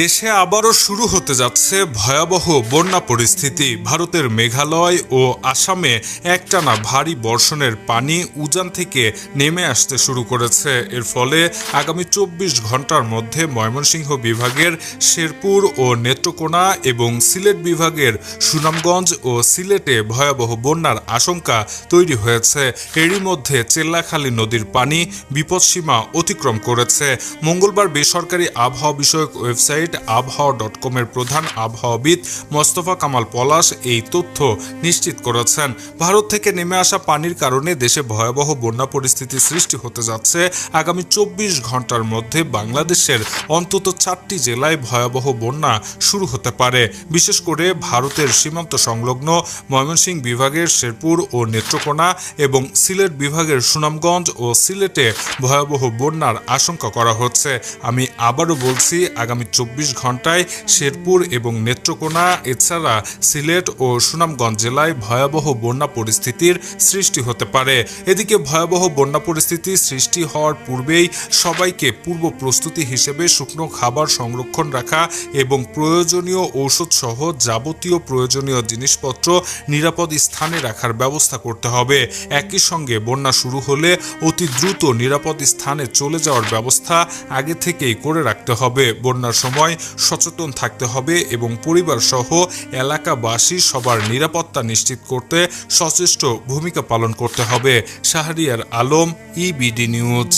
দেশে আবারও শুরু হতে যাচ্ছে ভয়াবহ বন্যা পরিস্থিতি। ভারতের মেঘালয় ও আসামে একটানা ভারী বর্ষণের পানি উজান থেকে নেমে আসতে শুরু করেছে। এর ফলে আগামী চব্বিশ ঘণ্টার মধ্যে ময়মনসিংহ বিভাগের শেরপুর ও নেত্রকোনা এবং সিলেট বিভাগের সুনামগঞ্জ ও সিলেটে ভয়াবহ বন্যার আশঙ্কা তৈরি হয়েছে। এরই মধ্যে চেল্লাখালী নদীর পানি বিপদসীমা অতিক্রম করেছে। মঙ্গলবার বেসরকারি আবহাওয়া বিষয়ক ওয়েবসাইট আবহাওয়া ডট কমের প্রধান আবহাওয়াবিদ মোস্তফা কামাল পলাশ এই তথ্য নিশ্চিত করেছেন। ভারত থেকে নেমে আসা পানির কারণে দেশে ভয়াবহ বন্যা পরিস্থিতি সৃষ্টি হতে যাচ্ছে। আগামী চব্বিশ ঘণ্টার মধ্যে বাংলাদেশের অন্তত চারটি জেলায় ভয়াবহ বন্যা শুরু হতে পারে। বিশেষ করে ভারতের সীমান্ত সংলগ্ন ময়মনসিংহ বিভাগের শেরপুর ও নেত্রকোনা এবং সিলেট বিভাগের সুনামগঞ্জ ও সিলেটে ভয়াবহ বন্যার আশঙ্কা করা হচ্ছে। আমি আবারও বলছি, আগামী চব্বিশ ঘন্টায় শেরপুর এবং নেত্রকোনা, এছাড়া সিলেট ও সুনামগঞ্জ জেলায় ভয়াবহ বন্যা পরিস্থিতির সৃষ্টি হতে পারে। এদিকে ভয়াবহ বন্যা পরিস্থিতি সৃষ্টি হওয়ার পূর্বেই সবাইকে পূর্ব প্রস্তুতি হিসেবে শুকনো খাবার সংরক্ষণ রাখা এবং প্রয়োজনীয় ঔষধ সহ যাবতীয় প্রয়োজনীয় জিনিসপত্র নিরাপদ স্থানে রাখার ব্যবস্থা করতে হবে। একই সঙ্গে বন্যা শুরু হলে অতি দ্রুত নিরাপদ স্থানে চলে যাওয়ার ব্যবস্থা আগে থেকেই করে রাখতে হবে। বন্যার সময় সচেতন থাকতে হবে এবং পরিবার সহ এলাকাবাসী সবার নিরাপত্তা নিশ্চিত করতে সচেষ্ট ভূমিকা পালন করতে হবে। Shahriar Alam EBD news